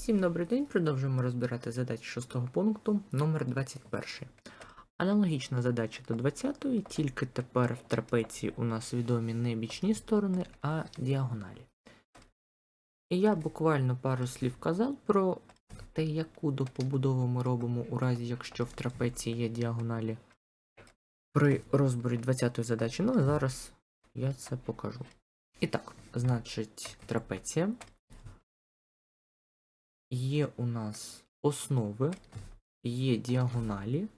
Всім добрий день, продовжуємо розбирати задачі шостого пункту номер 21. Аналогічна задача до 20-ї, тільки тепер в трапеції у нас відомі не бічні сторони, а діагоналі. І я буквально пару слів казав про те, яку допобудову ми робимо у разі, якщо в трапеції є діагоналі при розборі 20-ї задачі. Ну зараз я це покажу. І так, значить, трапеція. Є у нас основи, є діагоналі,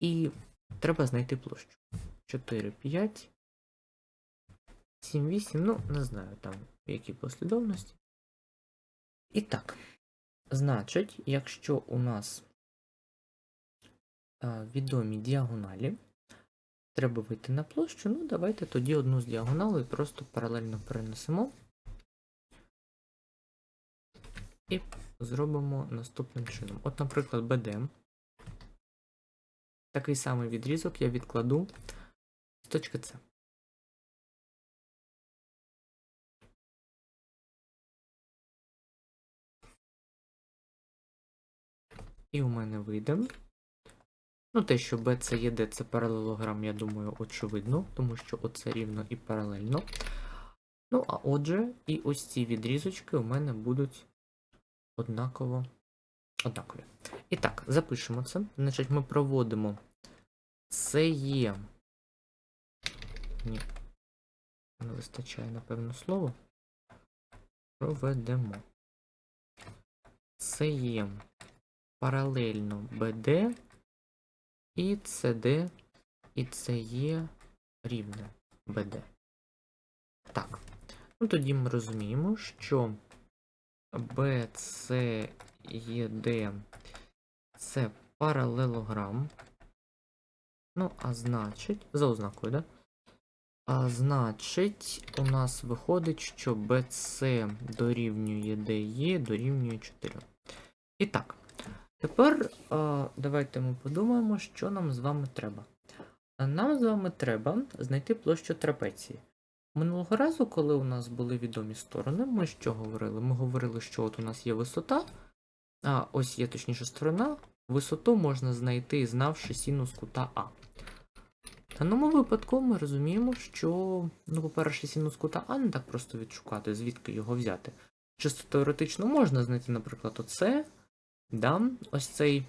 і треба знайти площу. 4, 5, 7, 8, ну, не знаю там в якій послідовності. І так, значить, якщо у нас а, відомі діагоналі, треба вийти на площу, ну давайте тоді одну з діагоналей просто паралельно перенесемо. І зробимо наступним чином. От, наприклад, BD. Такий самий відрізок я відкладу з точки С. І у мене вийде. Ну, те, що B це є D, це паралелограм, я думаю, очевидно, тому що оце рівно і паралельно. Ну, а отже, і ось ці відрізочки у мене будуть однаково однакові. І так, запишемо це. Значить, ми проводимо. Це є. Ні. Не вистачає, напевно, слово. Проведемо. Це є паралельно BD і CD, і це є рівне BD. Так. Ну тоді ми розуміємо, що BCED це паралелограм. Ну, а значить, за ознакою, да? А значить, у нас виходить, що BC дорівнює DE дорівнює 4. І так, тепер а, давайте ми подумаємо, що нам з вами треба. Нам з вами треба знайти площу трапеції. Минулого разу, коли у нас були відомі сторони, ми що говорили? Ми говорили, що от у нас є висота, а ось є точніше сторона. Висоту можна знайти, знавши синус кута А. В даному випадку ми розуміємо, що, ну, по-перше, синус кута А не так просто відшукати, звідки його взяти. Чисто теоретично можна знайти, наприклад, оце, да, ось цей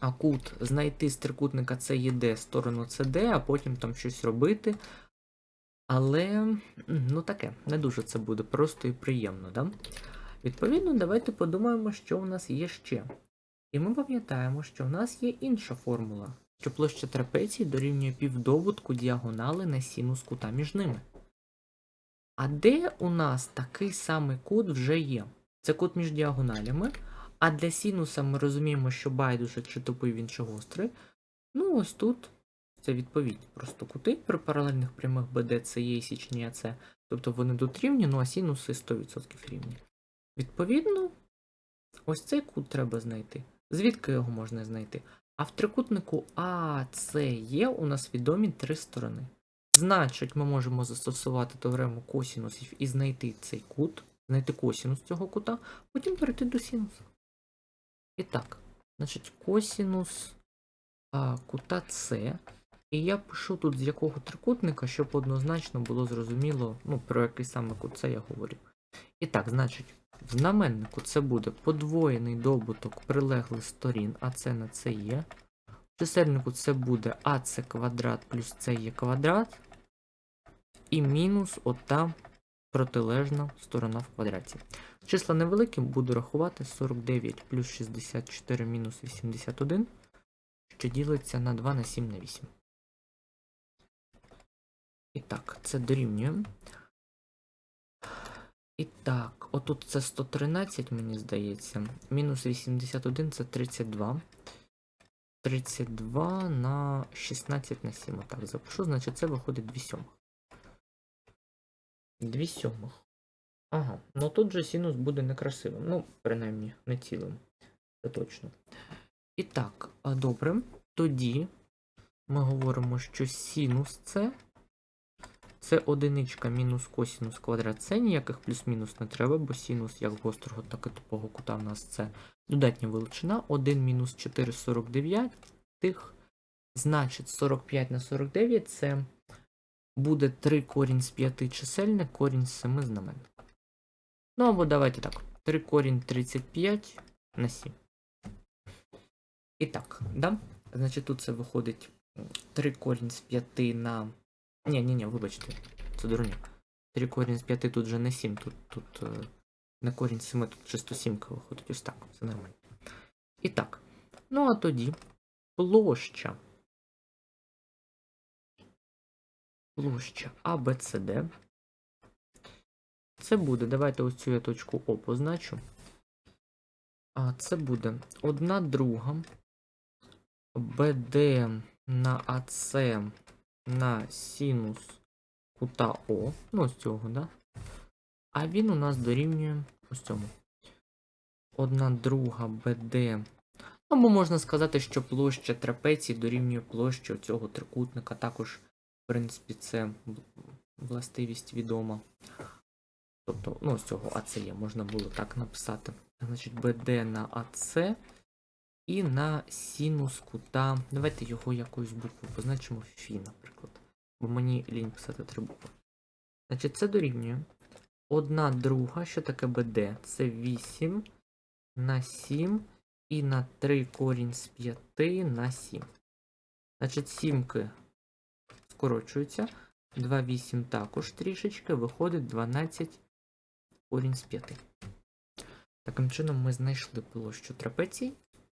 а кут, знайти з трикутника CED сторону CD, а потім там щось робити. Але, ну таке, не дуже це буде просто і приємно, да? Відповідно, давайте подумаємо, що у нас є ще. І ми пам'ятаємо, що в нас є інша формула, що площа трапеції дорівнює півдобутку діагонали на синус кута між ними. А де у нас такий самий кут вже є? Це кут між діагоналями. А для синуса ми розуміємо, що байдуже чи тупий він чи гострий. Ну, ось тут це відповідь. Просто кути при паралельних прямих BD це є і січні АЦ. Тобто вони тут рівні, ну а синуси 100% рівні. Відповідно, ось цей кут треба знайти. Звідки його можна знайти? А в трикутнику АЦЕ у нас відомі три сторони. Значить, ми можемо застосувати теорему косінусів і знайти цей кут, знайти косінус цього кута, потім перейти до синуса. І так, значить, косінус а, кута С. І я пишу тут з якого трикутника, щоб однозначно було зрозуміло, ну, про який саме кут це я говорю. І так, значить, в знаменнику це буде подвоєний добуток прилеглих сторін, а це на це є. В чисельнику це буде АЦ квадрат плюс це є квадрат. І мінус ота протилежна сторона в квадраті. Числа невеликим буду рахувати 49 плюс 64 мінус 81, що ділиться на 2 на 7 на 8. І так, це дорівнює. І так, отут це 113, мені здається. Мінус 81 це 32. 32 на 16 на 7. Отак запишу, значить це виходить 2 сьомих. 2 сьомих. Ага, ну тут же синус буде некрасивим. Ну, принаймні, не цілим. Це точно. І так, добре. Тоді ми говоримо, що синус це Це одиничка мінус косінус квадрат. Це ніяких плюс-мінус не треба, бо синус як гострого, так і тупого кута в нас це додатня величина. 1 мінус 4 49. Тих. Значить, 45 на 49 це буде 3 корінь з 5 чисельник, корінь з 7 знаменник. Ну або давайте так. 3 корінь 35 на 7. І так, да? Значить, тут це виходить 3 корінь з 5 на. Ні, ні, ні, вибачте, це дурня. 3 корінь з 5 тут вже не 7, тут, тут е, не корінь з 7, тут чисто 7 виходить. Ось так, все нормально. І так. Ну а тоді площа. Площа ABCD. Це буде, давайте ось цю я точку О позначу. А це буде 1 друга BD на АС на синус кута О. Ну, ось цього, да? А він у нас дорівнює ось цьому. 1 друга BD. Або можна сказати, що площа трапеції дорівнює площі цього трикутника. Також, в принципі, це властивість відома. Тобто, ну, з цього АЦ є, можна було так написати. Значить, BD на АЦ і на синус кута. Давайте його якоюсь буквою позначимо Фі, наприклад. Бо мені лінь писати три букви. Значить, це дорівнює. Одна друга, що таке BD? Це 8 на 7 і на 3 корінь з 5 на 7. Значить, сімки скорочуються. 2, 8 також трішечки, виходить 12 корінь з 5. Таким чином ми знайшли площу трапецій.